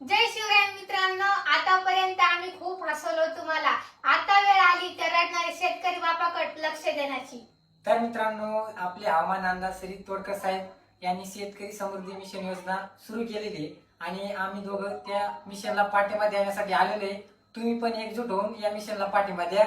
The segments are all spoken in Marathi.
जय शिवराय मित्रांनो आतापर्यंत आम्ही खूप हसवलो तुम्हाला. आता वेळ आली तर रडणारे शेतकरी बापाकडे लक्ष देण्याची. तर मित्रांनो आपले हवामान अंदाज श्री तोडकर साहेब यांनी शेतकरी समृद्धी मिशन योजना सुरू केलेली आहे. आणि आम्ही दोघं त्या मिशनला पाठिंबा देण्यासाठी आलेलो आहे. तुम्ही पण एकजूट होऊन या मिशनला पाठिंबा द्या.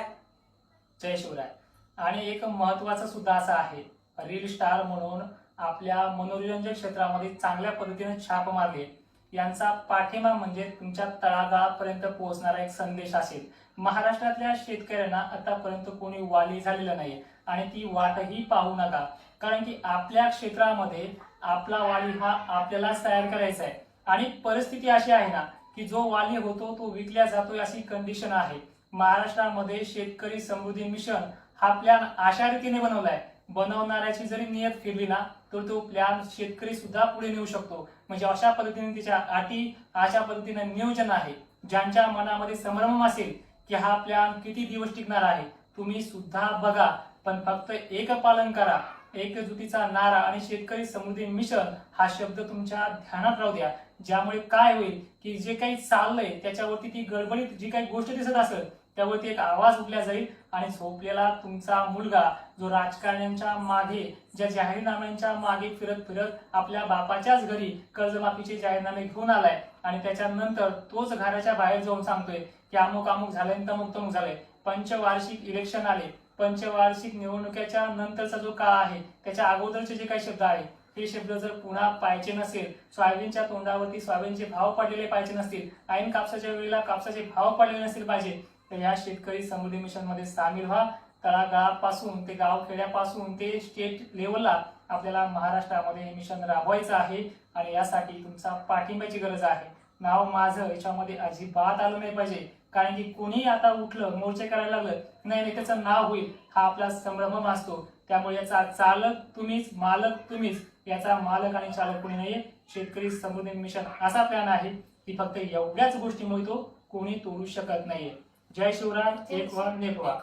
जय शिवराय. आणि एक महत्वाचं सुद्धा असं आहे रील स्टार म्हणून आपल्या मनोरंजन क्षेत्रामध्ये चांगल्या पद्धतीने छाप मारली यांचा पाठिंबा म्हणजे तुमच्या तळागाळापर्यंत पोहोचणारा एक संदेश असेल. महाराष्ट्रातल्या शेतकऱ्यांना आतापर्यंत कोणी वाली झालेलं नाही आणि ती वाटही पाहू नका. कारण की आपल्या क्षेत्रामध्ये आपला वाली हा आपल्यालाच तयार करायचा आहे. आणि परिस्थिती अशी आहे ना की जो वाली होतो तो विकल्या जातोय अशी कंडिशन आहे. महाराष्ट्रामध्ये शेतकरी समृद्धी मिशन हा प्लॅन अशा रीतीने बनवलाय. बनवणाऱ्याची जरी नियत फिरली ना तर तो प्लॅन शेतकरी सुद्धा पुढे नेऊ शकतो. म्हणजे अशा पद्धतीने तिच्या अटी अशा पद्धतीने नियोजन आहे. ज्यांच्या मनामध्ये संभ्रम असेल की हा प्लॅन किती दिवस टिकणार आहे तुम्ही सुद्धा बघा. पण फक्त एक पालन करा. एकजुटीचा नारा आणि शेतकरी समृद्धी मिशन हा शब्द तुमच्या ध्यानात राहू द्या. ज्यामुळे काय होईल की जे काही चाललंय त्याच्यावरती ती गडबडीत जी काही गोष्ट दिसत असेल त्यावरती एक आवाज उठला जाईल आणि झोपलेला तुमचा मुलगा जो राजकारण्यांच्या मागे ज्या जाहीरनाम्यांच्या मागे फिरत फिरत आपल्या बापाच्याच घरी कर्जमाफीचे जाहीरनामे घेऊन आलाय. आणि त्याच्यानंतर तोच घराच्या बाहेर जाऊन सांगतोय की अमुक अमुक झालंय तमुक तमुक झालंय. पंचवार्षिक इलेक्शन आले. पंचवार्षिक निवडणुकीच्या नंतरचा जो काळ आहे त्याच्या अगोदरचे जे काही शब्द आहे हे शब्द जर पुन्हा पाहिजे नसेल सोयाबीनच्या तोंडावरती सोयाबीनचे भाव पडलेले पाहिजे नसतील ऐन कापसाच्या वेळेला कापसाचे भाव पडलेले नसतील पाहिजे तर या शेतकरी समृद्धी मिशनमध्ये सामील व्हा. तळागाळापासून ते गावखेड्यापासून ते स्टेट लेवलला आपल्याला महाराष्ट्रामध्ये हे मिशन राबवायचं आहे आणि यासाठी तुमचा पाठिंब्याची गरज आहे. नाव माझं याच्यामध्ये अजिबात आलं नाही पाहिजे. कारण की कोणी आता उठलं मोर्चे करायला लागलं नाही नाही त्याचं नाव होईल. हा आपला संभ्रम असतो. त्यामुळे याचा चालक तुम्हीच मालक तुम्हीच. याचा मालक आणि चालक कोणी नाहीये. शेतकरी समृद्धी मिशन असा प्लॅन आहे की फक्त एवढ्याच गोष्टीमुळे तो कोणी तोडू शकत नाहीये. जय शिवराय एक वर नेपवा